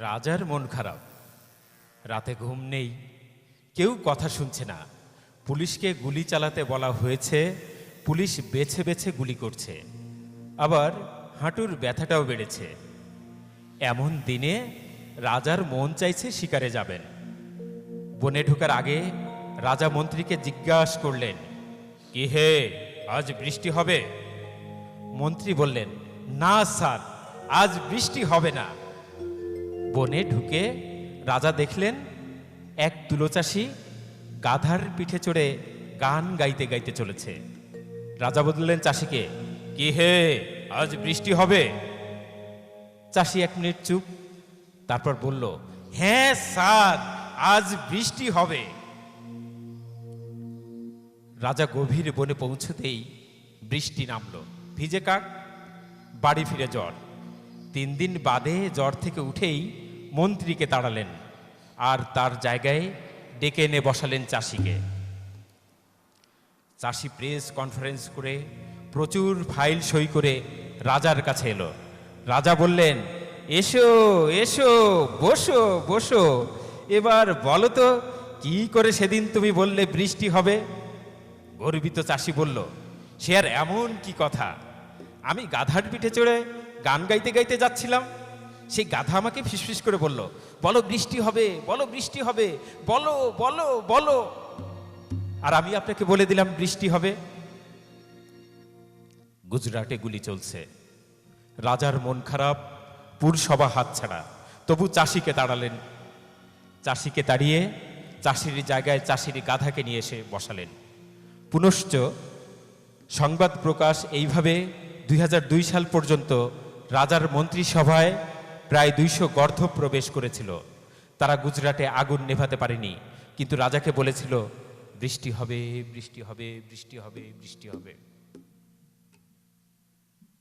রাজার মন খারাপ। রাতে ঘুম নেই। কেউ কথা শুনছে না। পুলিশকে গুলি চালাতে বলা হয়েছে। পুলিশ বেছে বেছে গুলি করছে। আবার হাঁটুর ব্যথাটাও বেড়েছে। এমন দিনে রাজার মন চাইছে শিকারে যাবেন। বনে ঢোকার আগে রাজা মন্ত্রীকে জিজ্ঞাসা করলেন, কি হে, আজ বৃষ্টি হবে? মন্ত্রী বললেন, না স্যার, আজ বৃষ্টি হবে না। বনে ঢুকে রাজা দেখলেন, এক তুলোচাষী গাধার পিঠে চড়ে গান গাইতে গাইতে চলেছে। রাজা বললেন চাষিকে, কি হে, আজ বৃষ্টি হবে? চাষি এক মিনিট চুপ, তারপর বলল হ্যাঁ স্যার, আজ বৃষ্টি হবে। রাজা গভীর বনে পৌঁছতেই বৃষ্টি নামলো। ভিজে কাক, বাড়ি ফিরে জ্বর। তিন দিন বাদে জ্বর থেকে উঠেই মন্ত্রীকে তাড়ালেন আর তার জায়গায় ডেকে এনে বসালেন চাষিকে। চাষি প্রেস কনফারেন্স করে প্রচুর ফাইল সই করে রাজার কাছে এলো। রাজা বললেন, এসো এসো, বসো বসো। এবার বলো তো, কি করে সেদিন তুমি বললে বৃষ্টি হবে? গর্বিত চাষি বলল, সে আর এমন কি কথা? আমি গাধার পিঠে চড়ে গান গাইতে গাইতে যাচ্ছিলাম। সেই গাধা আমাকে ফিসফিস করে বলল, বলো বৃষ্টি হবে, বলো বৃষ্টি হবে, বলো বলো বলো। আর আমি আপনাকে বলে দিলাম, বৃষ্টি হবে। গুজরাটে গুলি চলছে। রাজার মন খারাপ, পুরসভা হাতছাড়া তবু চাষিকে দাঁড়ালেন। চাষিকে দাঁড়িয়ে চাষির জায়গায় চাষির গাধাকে নিয়ে এসে বসালেন। পুনশ্চ সংবাদ প্রকাশ এইভাবে দুই হাজার দুই সাল পর্যন্ত রাজার মন্ত্রিসভায় প্রায় দুইশো গর্ধ প্রবেশ করেছিল। তারা গুজরাটে আগুন নেভাতে পারেনি, কিন্তু রাজাকে বলেছিল, বৃষ্টি হবে বৃষ্টি হবে বৃষ্টি হবে বৃষ্টি হবে।